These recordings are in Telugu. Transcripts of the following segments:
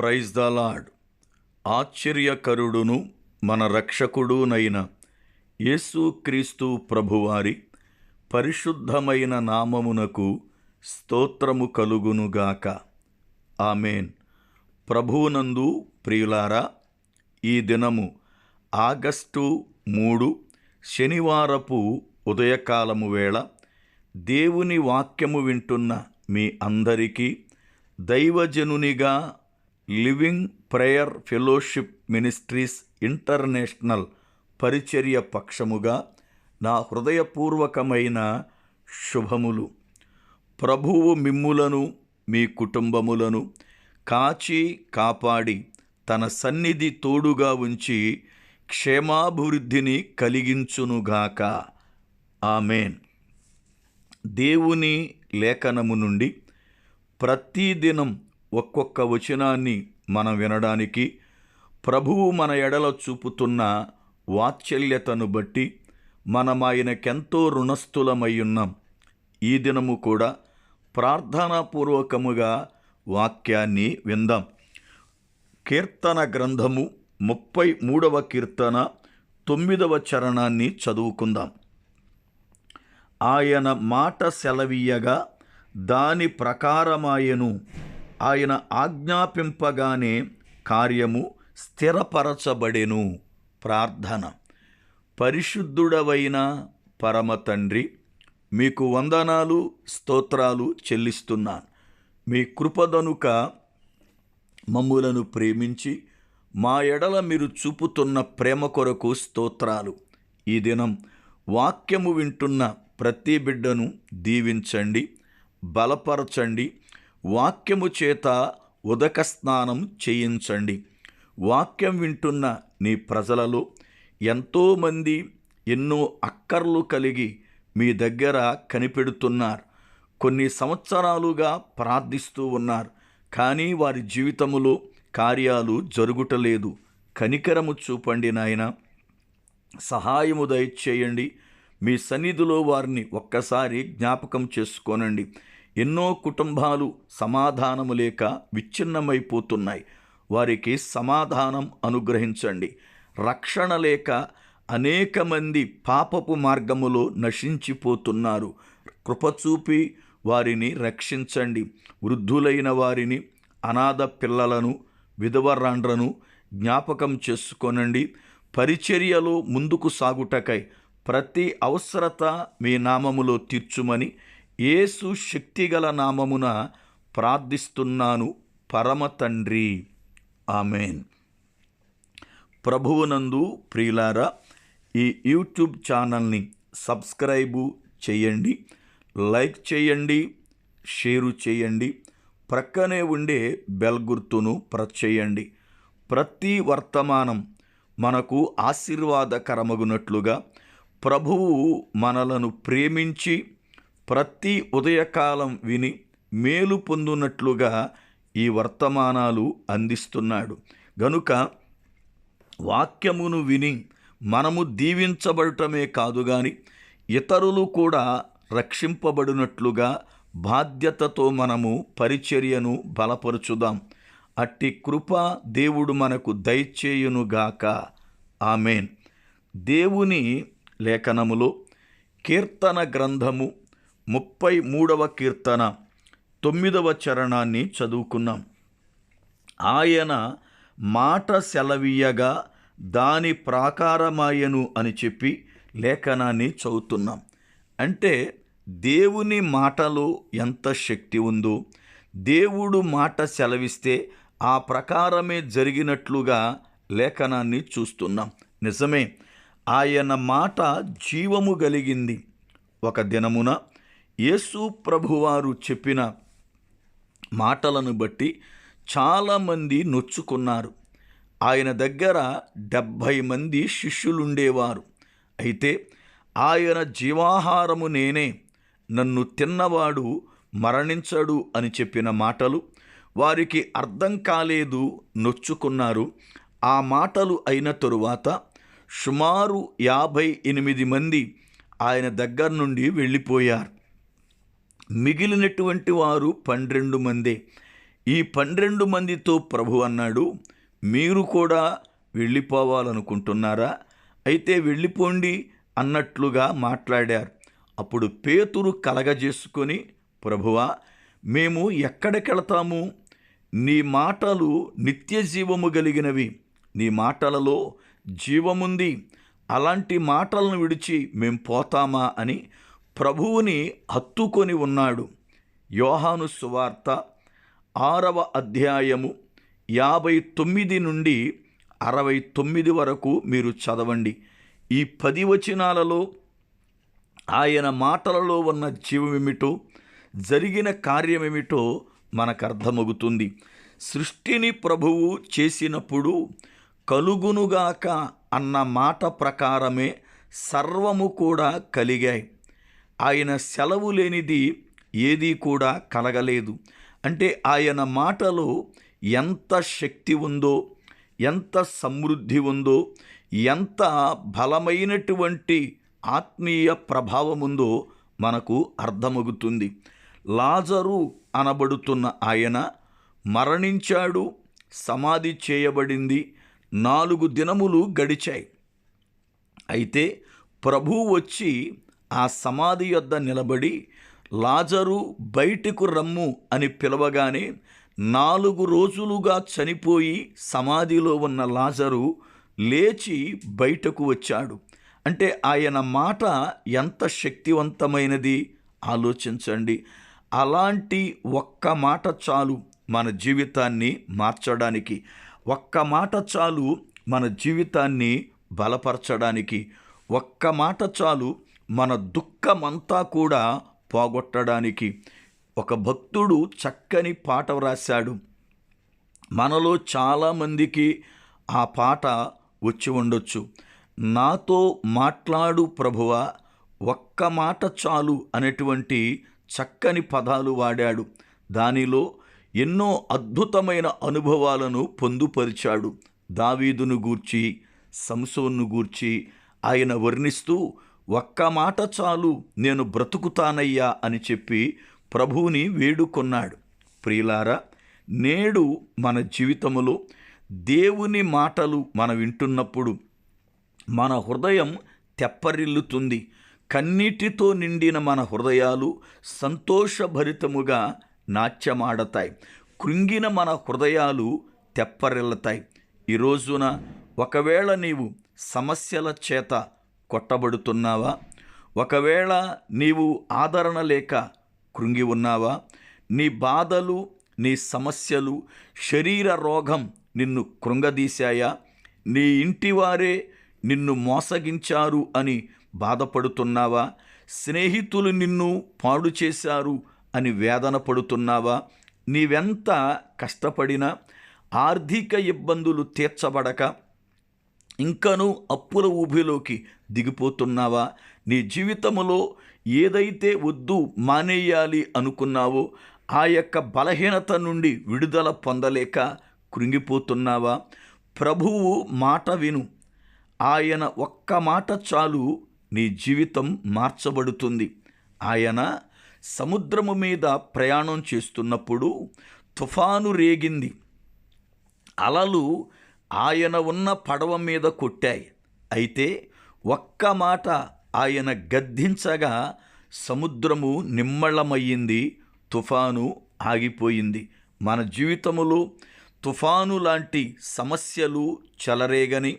ప్రైజ్ ద లాడ్ ఆశ్చర్యకరుడును మన రక్షకుడునైన యేసుక్రీస్తు ప్రభువారి పరిశుద్ధమైన నామమునకు స్తోత్రము కలుగునుగాక ఆమెన్. ప్రభువునందు ప్రియులారా ఈ దినము ఆగస్టు మూడు శనివారపు ఉదయకాలము వేళ దేవుని వాక్యము వింటున్న మీ అందరికీ దైవజనునిగా Living Prayer Fellowship Ministries International పరిచర్య పక్షముగా నా హృదయపూర్వకమైన శుభములు. ప్రభువు మిమ్ములను మీ కుటుంబములను కాచి కాపాడి తన సన్నిధి తోడుగా ఉంచి క్షేమాభివృద్ధిని కలిగించునుగాక ఆమెన్. దేవుని లేఖనము నుండి ప్రతిదినం ఒక్కొక్క వచనాన్ని మనం వినడానికి ప్రభువు మన ఎడల చూపుతున్న వాత్సల్యతను బట్టి మనం ఆయనకెంతో రుణస్థులమై ఉన్నాం ఈ దినము కూడా ప్రార్థనాపూర్వకముగా వాక్యాన్ని విందాం. కీర్తన గ్రంథము ముప్పై మూడవ కీర్తన తొమ్మిదవ చరణాన్ని చదువుకుందాం. ఆయన మాట సెలవీయగా దాని ప్రకారమాయను. ఆయన ఆజ్ఞాపింపగానే కార్యము స్థిరపరచబడెను. ప్రార్థన. పరిశుద్ధుడవైన పరమ తండ్రి మీకు వందనాలు స్తోత్రాలు చెల్లిస్తున్నాను. మీ కృపదనుక మమ్ములను ప్రేమించి మా ఎడల మీరు చూపుతున్న ప్రేమ కొరకు స్తోత్రాలు. ఈ దినం వాక్యము వింటున్న ప్రతి బిడ్డను దీవించండి బలపరచండి వాక్యము చేత ఉదక స్నానం చేయించండి. వాక్యం వింటున్న నీ ప్రజలలో ఎంతోమంది ఎన్నో అక్కర్లు కలిగి మీ దగ్గర కనిపెడుతున్నారు. కొన్ని సంవత్సరాలుగా ప్రార్థిస్తూ ఉన్నారు. కానీ వారి జీవితములో కార్యాలు జరుగుటలేదు. కనికరము చూపండి నాయన. సహాయము దయచేయండి. మీ సన్నిధిలో వారిని ఒక్కసారి జ్ఞాపకం చేసుకోనండి. ఎన్నో కుటుంబాలు సమాధానము లేక విచ్ఛిన్నమైపోతున్నాయి. వారికి సమాధానం అనుగ్రహించండి. రక్షణ లేక అనేక మంది పాపపు మార్గములో నశించిపోతున్నారు. కృపచూపి వారిని రక్షించండి. వృద్ధులైన వారిని అనాథ పిల్లలను విధవరాండ్రను జ్ఞాపకం చేసుకొనండి. పరిచర్యలో ముందుకు సాగుటకై ప్రతి అవసరత మీ నామములో తీర్చుమని యేసు శక్తిగల నామమున ప్రార్థిస్తున్నాను పరమ తండ్రి. ఆమెన్. ప్రభువునందు ప్రియులారా ఈ యూట్యూబ్ ఛానల్ని సబ్స్క్రైబు చేయండి లైక్ చేయండి షేరు చేయండి ప్రక్కనే ఉండే బెల్ గుర్తును ప్రెస్ చేయండి. ప్రతి వర్తమానం మనకు ఆశీర్వాదకరమగునట్లుగా ప్రభువు మనలను ప్రేమించి ప్రతి ఉదయకాలం విని మేలు పొందునట్లుగా ఈ వర్తమానాలు అందిస్తున్నాడు. గనుక వాక్యమును విని మనము దీవించబడటమే కాదు గాని ఇతరులు కూడా రక్షింపబడినట్లుగా బాధ్యతతో మనము పరిచర్యను బలపరుచుదాం. అట్టి కృప దేవుడు మనకు దయచేయునుగాక ఆమెన్. దేవుని లేఖనములో కీర్తన గ్రంథము ముప్పై మూడవ కీర్తన తొమ్మిదవ చరణాన్ని చదువుకున్నాం. ఆయన మాట సెలవీయగా దాని ప్రాకారమాయను అని చెప్పి లేఖనాన్ని చదువుతున్నాం. అంటే దేవుని మాటలో ఎంత శక్తి ఉందో దేవుడు మాట సెలవిస్తే ఆ ప్రకారమే జరిగినట్లుగా లేఖనాన్ని చూస్తున్నాం. నిజమే ఆయన మాట జీవము కలిగింది. ఒక దినమున యేసు ప్రభువారు చెప్పిన మాటలను బట్టి చాలామంది నొచ్చుకున్నారు. ఆయన దగ్గర డెబ్భై మంది శిష్యులుండేవారు. అయితే ఆయన జీవాహారము నేనే నన్ను తిన్నవాడు మరణించడు అని చెప్పిన మాటలు వారికి అర్థం కాలేదు నొచ్చుకున్నారు. ఆ మాటలు అయిన తరువాత సుమారు యాభై ఎనిమిది మంది ఆయన దగ్గర నుండి వెళ్ళిపోయారు. మిగిలినటువంటి వారు పన్నెండు మందే. ఈ పన్నెండు మందితో ప్రభు అన్నాడు మీరు కూడా వెళ్ళిపోవాలనుకుంటున్నారా? అయితే వెళ్ళిపోండి అన్నట్లుగా మాట్లాడారు. అప్పుడు పేతురు కలగజేసుకొని ప్రభువా మేము ఎక్కడికెళతాము? నీ మాటలు నిత్య జీవము కలిగినవి. నీ మాటలలో జీవముంది. అలాంటి మాటలను విడిచి మేం పోతామా అని ప్రభువుని హత్తుకొని ఉన్నాడు. యోహాను సువార్త ఆరవ అధ్యాయము యాభై తొమ్మిది నుండి అరవై తొమ్మిది వరకు మీరు చదవండి. ఈ పది వచనాలలో ఆయన మాటలలో ఉన్న జీవమేమిటో జరిగిన కార్యమేమిటో మనకు అర్థమవుతుంది సృష్టిని ప్రభువు చేసినప్పుడు కలుగునుగాక అన్న మాట ప్రకారమే సర్వము కూడా కలిగాయి. ఆయన సెలవు లేనిది ఏదీ కూడా కలగలేదు. అంటే ఆయన మాటలో ఎంత శక్తి ఉందో ఎంత సమృద్ధి ఉందో ఎంత బలమైనటువంటి ఆత్మీయ ప్రభావం ఉందో మనకు అర్థమవుతుంది లాజరు అనబడుతున్న ఆయన మరణించాడు సమాధి చేయబడింది నాలుగు దినములు గడిచాయి. అయితే ప్రభు వచ్చి ఆ సమాధి యొద్ద నిలబడి లాజరు బయటకు రమ్ము అని పిలవగానే నాలుగు రోజులుగా చనిపోయి సమాధిలో ఉన్న లాజరు లేచి బయటకు వచ్చాడు. అంటే ఆయన మాట ఎంత శక్తివంతమైనది? ఆలోచించండి. అలాంటి ఒక్క మాట చాలు మన జీవితాన్ని మార్చడానికి. ఒక్క మాట చాలు మన జీవితాన్ని బలపరచడానికి. ఒక్క మాట చాలు మన దుఃఖమంతా కూడా పోగొట్టడానికి ఒక భక్తుడు చక్కని పాట వ్రాశాడు. మనలో చాలామందికి ఆ పాట వచ్చి ఉండొచ్చు. నాతో మాట్లాడు ప్రభువ ఒక్క మాట చాలు అనేటువంటి చక్కని పదాలు వాడాడు. దానిలో ఎన్నో అద్భుతమైన అనుభవాలను పొందుపరిచాడు. దావీదును గూర్చి సంసోన్ను గూర్చి ఆయన వర్ణిస్తూ ఒక్క మాట చాలు నేను బ్రతుకుతానయ్యా అని చెప్పి ప్రభువుని వేడుకొన్నాడు. ప్రియులారా నేడు మన జీవితములో దేవుని మాటలు మనం వింటున్నప్పుడు మన హృదయం తెప్పరిల్లుతుంది. కన్నీటితో నిండిన మన హృదయాలు సంతోషభరితముగా నాట్యమాడతాయి. కృంగిన మన హృదయాలు తెప్పరిల్లుతాయి. ఈ రోజున ఒకవేళ నీవు సమస్యల చేత కొట్టబడుతున్నావా? ఒకవేళ నీవు ఆదరణ లేక కృంగి ఉన్నావా? నీ బాధలు నీ సమస్యలు శరీర రోగం నిన్ను కృంగదీశాయా? నీ ఇంటివారే నిన్ను మోసగించారు అని బాధపడుతున్నావా? స్నేహితులు నిన్ను పాడు చేశారు అని వేదన పడుతున్నావా? నీవెంత కష్టపడినా ఆర్థిక ఇబ్బందులు తీర్చబడక ఇంకనూ అప్పుల ఊబిలోకి దిగిపోతున్నావా? నీ జీవితంలో ఏదైతే వద్దు మానేయాలి అనుకున్నావో ఆ యొక్క బలహీనత నుండి విడుదల పొందలేక కృంగిపోతున్నావా? ప్రభువు మాట విను. ఆయన ఒక్క మాట చాలు నీ జీవితం మార్చబడుతుంది. ఆయన సముద్రము మీద ప్రయాణం చేస్తున్నప్పుడు తుఫాను రేగింది. అలలు ఆయన ఉన్న పడవ మీద కొట్టాయి. అయితే ఒక్క మాట ఆయన గద్దించగా సముద్రము నిమ్మళమయ్యింది తుఫాను ఆగిపోయింది. మన జీవితములో తుఫాను లాంటి సమస్యలు చెలరేగని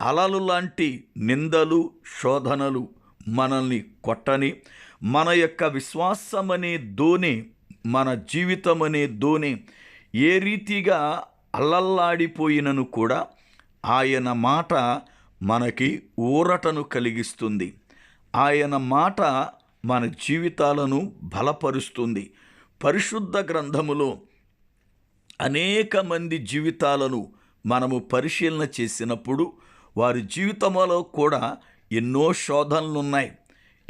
అలలు లాంటి నిందలు శోధనలు మనల్ని కొట్టని మన యొక్క విశ్వాసమనే దోణి మన జీవితమనే దోణి ఏ రీతిగా అల్లల్లాడిపోయినను కూడా ఆయన మాట మనకి ఊరటను కలిగిస్తుంది. ఆయన మాట మన జీవితాలను బలపరుస్తుంది. పరిశుద్ధ గ్రంథములో అనేక మంది జీవితాలను మనము పరిశీలన చేసినప్పుడు వారి జీవితంలో కూడా ఎన్నో శోధనలు ఉన్నాయి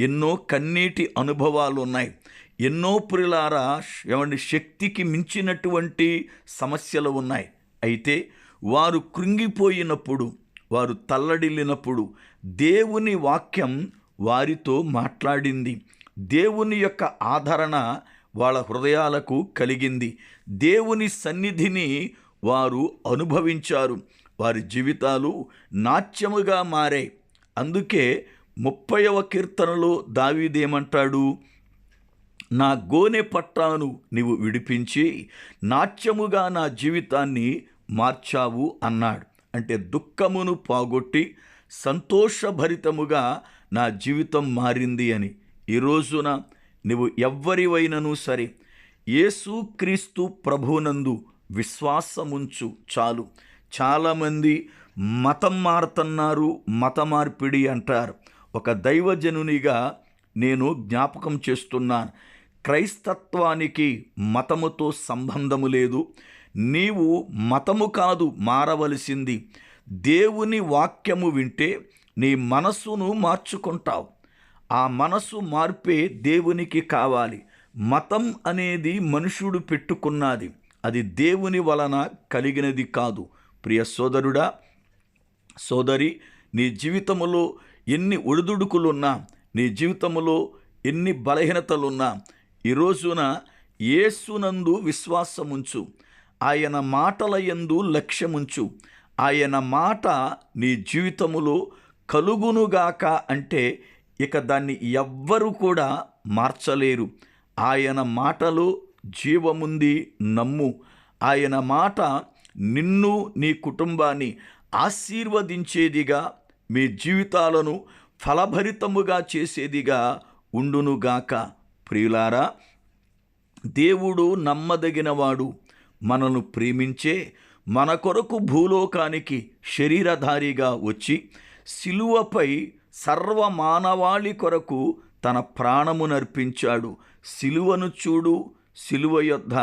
ఎన్నో కన్నీటి అనుభవాలు ఉన్నాయి ఎన్నో పురిలారా ఏమండి శక్తికి మించినటువంటి సమస్యలు ఉన్నాయి. అయితే వారు కృంగిపోయినప్పుడు వారు తల్లడిల్లినప్పుడు దేవుని వాక్యం వారితో మాట్లాడింది. దేవుని యొక్క ఆదరణ వాళ్ళ హృదయాలకు కలిగింది. దేవుని సన్నిధిని వారు అనుభవించారు. వారి జీవితాలు నాట్యముగా మారాయి. అందుకే ముప్పైవ కీర్తనలో దావీదేమంటాడు నా గోనె పట్టాను నీవు విడిపించి నాట్యముగా నా జీవితాన్ని మార్చావు అన్నాడు. అంటే దుఃఖమును పోగొట్టి సంతోషభరితముగా నా జీవితం మారింది అని. ఈ రోజున నువ్వు ఎవ్వరివైనను సరే యేసుక్రీస్తు ప్రభునందు విశ్వాసముంచు చాలు. చాలామంది మతం మారుతున్నారు మత మార్పిడి అంటారు. ఒక దైవజనునిగా నేను జ్ఞాపకం చేస్తున్నాను. క్రైస్తత్వానికి మతముతో సంబంధము లేదు. నీవు మతము కాదు మారవలసింది. దేవుని వాక్యము వింటే నీ మనస్సును మార్చుకుంటావు. ఆ మనస్సు మార్పే దేవునికి కావాలి. మతం అనేది మనుషుడు పెట్టుకున్నది. అది దేవుని వలన కలిగినది కాదు. ప్రియ సోదరుడా సోదరి నీ జీవితములో ఎన్ని ఒడిదుడుకులున్నా నీ జీవితములో ఎన్ని బలహీనతలున్నా ఈరోజున ఏసునందు యేసునందు విశ్వాసముంచు. ఆయన మాటల యందు లక్ష్యముంచు. ఆయన మాట నీ జీవితములో కలుగునుగాక అంటే ఇక దాన్ని ఎవ్వరు కూడా మార్చలేరు. ఆయన మాటలో జీవముంది నమ్ము. ఆయన మాట నిన్ను నీ కుటుంబాన్ని ఆశీర్వదించేదిగా మీ జీవితాలను ఫలభరితముగా చేసేదిగా ఉండునుగాక ప్రియులారా దేవుడు నమ్మదగినవాడు. మనను ప్రేమించే మన కొరకు భూలోకానికి శరీరధారిగా వచ్చి సిలువపై సర్వమానవాళి కొరకు తన ప్రాణము నర్పించాడు. సిలువను చూడు సిలువ యొద్ద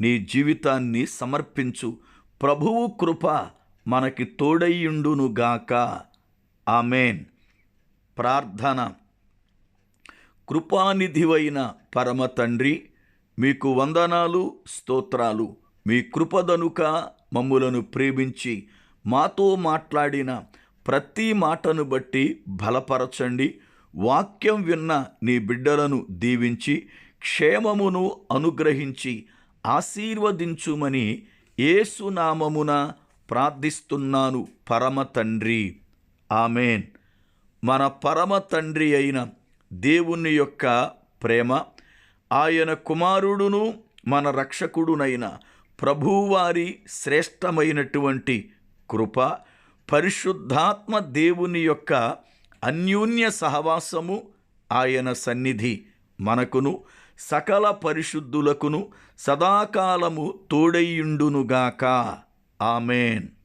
నీ జీవితాన్ని సమర్పించు. ప్రభువు కృప మనకి తోడయ్యుండునుగాక ఆమెన్. ప్రార్థన. కృపానిధివైన పరమ తండ్రి మీకు వందనాలు స్తోత్రాలు. మీ కృపదనుక మమ్ములను ప్రేమించి మాతో మాట్లాడిన ప్రతి మాటను బట్టి బలపరచండి. వాక్యం విన్న నీ బిడ్డలను దీవించి క్షేమమును అనుగ్రహించి ఆశీర్వదించుమని ఏసునామమున ప్రార్థిస్తున్నాను. పరమ తండ్రి. ఆమెన్. మన పరమ తండ్రి అయిన దేవుని యొక్క ప్రేమ ఆయన కుమారుడును మన రక్షకుడునైన ప్రభువారి శ్రేష్టమైనటువంటి కృప పరిశుద్ధాత్మ దేవుని యొక్క అన్యోన్య సహవాసము ఆయన సన్నిధి మనకును సకల పరిశుద్ధులకును సదాకాలము తోడయ్యుండునుగాక ఆమెన్.